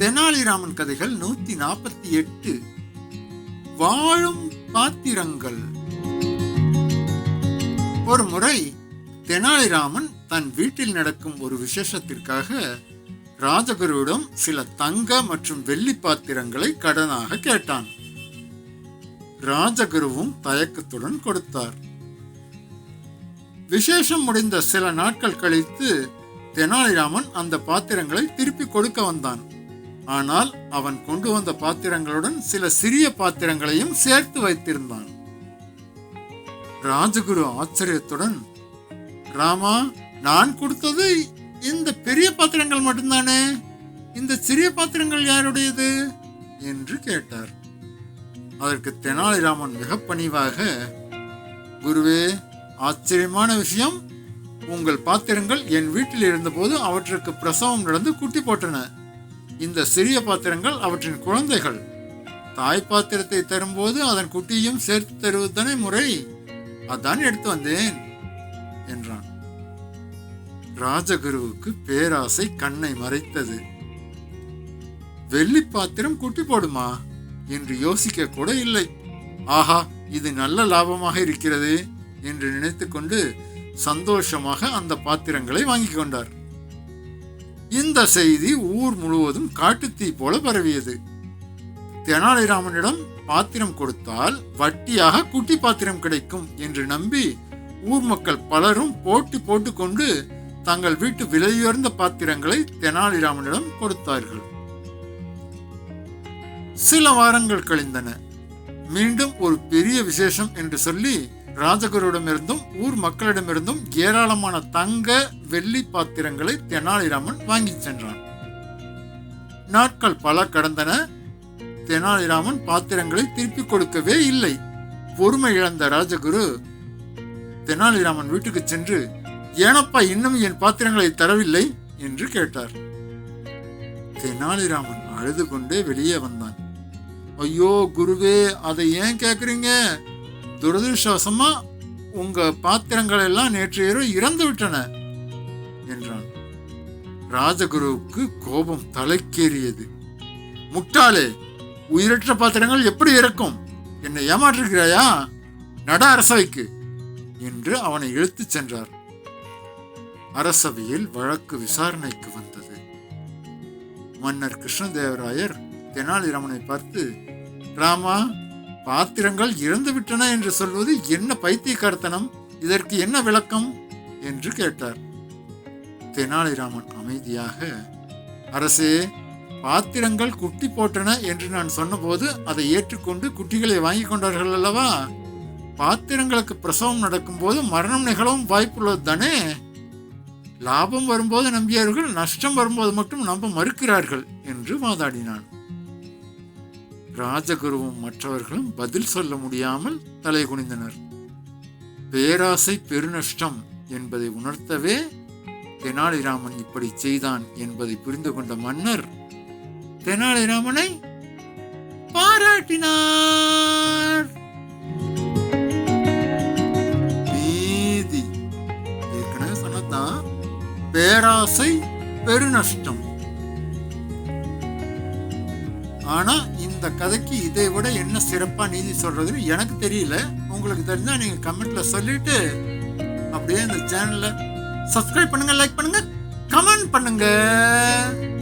தெனாலிராமன் கதைகள் நூத்தி நாற்பத்தி எட்டு. வாழும் பாத்திரங்கள். ஒரு முறை தெனாலிராமன் தன் வீட்டில் நடக்கும் ஒரு விசேஷத்திற்காக ராஜகுருவிடம் சில தங்க மற்றும் வெள்ளி பாத்திரங்களை கடனாக கேட்டான். ராஜகுருவும் தயக்கத்துடன் கொடுத்தார். விசேஷம் முடிந்த சில நாட்கள் கழித்து தெனாலிராமன் அந்த பாத்திரங்களை திருப்பி கொடுக்க வந்தான். ஆனால் அவன் கொண்டு வந்த பாத்திரங்களுடன் சில சிறிய பாத்திரங்களையும் சேர்த்து வைத்திருந்தான். ராஜகுரு ஆச்சரியத்துடன் ராமா நான் கொடுத்தது இந்த பெரிய பாத்திரங்கள் மட்டும்தானே? இந்த சிறிய பாத்திரங்கள் யாருடையது? என்று கேட்டார். அதற்கு தெனாலிராமன் மிக பணிவாக குருவே ஆச்சரியமான விஷயம். உங்கள் பாத்திரங்கள் என் வீட்டில் இருந்தபோது அவற்றுக்கு பிரசவம் நடந்து குட்டி போட்டன. இந்த சிறிய பாத்திரங்கள் அவற்றின் குழந்தைகள். தாய் பாத்திரத்தை தரும்போது அதன் குட்டியும் சேர்த்து தருவதுதானே முறை? அதான் எடுத்து வந்தேன் என்றான். ராஜகுருவுக்கு பேராசை கண்ணை மறைத்தது. வெள்ளி பாத்திரம் குட்டி போடுமா? என்று யோசிக்க கூட இல்லை. ஆஹா இது நல்ல லாபமாக இருக்கிறது என்று நினைத்துக்கொண்டு சந்தோஷமாக அந்த பாத்திரங்களை வாங்கிக் கொண்டார். இந்த செய்தி ஊர் முழுவதும் காட்டுத்தீ போல பரவியது. தெனாலிராமனிடம் பாத்திரம் கொடுத்தால் வட்டியாக குட்டி பாத்திரம் கிடைக்கும் என்று நம்பி ஊர் மக்கள் பலரும் போட்டி போட்டுக்கொண்டு தங்கள் வீட்டு விலையுயர்ந்த பாத்திரங்களை தெனாலிராமனிடம் கொடுத்தார்கள். சில வாரங்கள் கழிந்தன. மீண்டும் ஒரு பெரிய விசேஷம் என்று சொல்லி ராஜகுருவிடமிருந்தும் ஊர் மக்களிடமிருந்தும் ஏராளமான தங்க வெள்ளி பாத்திரங்களை தெனாலிராமன் வாங்கி சென்றான். நாட்கள் பல கடந்தன. தெனாலிராமன் பாத்திரங்களை திருப்பி கொடுக்கவே இல்லை. பொறுமை இழந்த ராஜகுரு தெனாலிராமன் வீட்டுக்கு சென்று ஏனப்பா இன்னும் என் பாத்திரங்களை தரவில்லை? என்று கேட்டார். தெனாலிராமன் அழுது கொண்டே வெளியே வந்தான். ஐயோ குருவே அதை ஏன் கேக்குறீங்க? துரதிருஷ்டவசமா உங்க பாத்திரங்கள் எல்லாம் நேற்று இரவு இறந்து விட்டன என்றான். ராஜகுருவுக்கு கோபம் தலைக்கேறியது. முட்டாளே உயிரற்ற பாத்திரங்கள் எப்படி இறக்கும்? என்னை ஏமாற்றுகிறாயா? நட அரசவைக்கு என்று அவனை இழுத்துச் சென்றார். அரசவையில் வழக்கு விசாரணைக்கு வந்தது. மன்னர் கிருஷ்ணதேவராயர் தெனாலிராமனை பார்த்து ராமா பாத்திரங்கள் இறந்துவிட்டன என்று சொல்வது என்ன பைத்தியக்காரத்தனம்? இதற்கு என்ன விளக்கம்? என்று கேட்டார். தெனாலிராமன் அமைதியாக அரசே பாத்திரங்கள் குட்டி போட்டன என்று நான் சொன்னபோது அதை ஏற்றுக்கொண்டு குட்டிகளை வாங்கி கொண்டார்கள் அல்லவா? பாத்திரங்களுக்கு பிரசவம் நடக்கும்போது மரணம் நிகழவும் வாய்ப்புள்ளது தானே? லாபம் வரும்போது நம்பியவர்கள் நஷ்டம் வரும்போது மட்டும் நம்ப மறுக்கிறார்கள் என்று வாதாடினான். ராஜகுருவும் மற்றவர்களும் பதில் சொல்ல முடியாமல் தலை குனிந்தனர். பேராசை பெருநஷ்டம் என்பதை உணர்த்தவே தெனாலிராமன் இப்படி செய்தான் என்பதை புரிந்து கொண்ட மன்னர் தெனாலிராமனை பாராட்டினார். நீதி. ஏற்கனவே சொன்னதான் பேராசை பெருநஷ்டம். ஆனால் இந்த கதைக்கு இதை விட என்ன சிறப்பாக நீதி சொல்கிறதுன்னு எனக்கு தெரியல. உங்களுக்கு தெரிஞ்சால் நீங்கள் கமெண்ட்டில் சொல்லிவிட்டு அப்படியே இந்த சேனலை சப்ஸ்கிரைப் பண்ணுங்கள் லைக் பண்ணுங்கள் கமெண்ட் பண்ணுங்கள்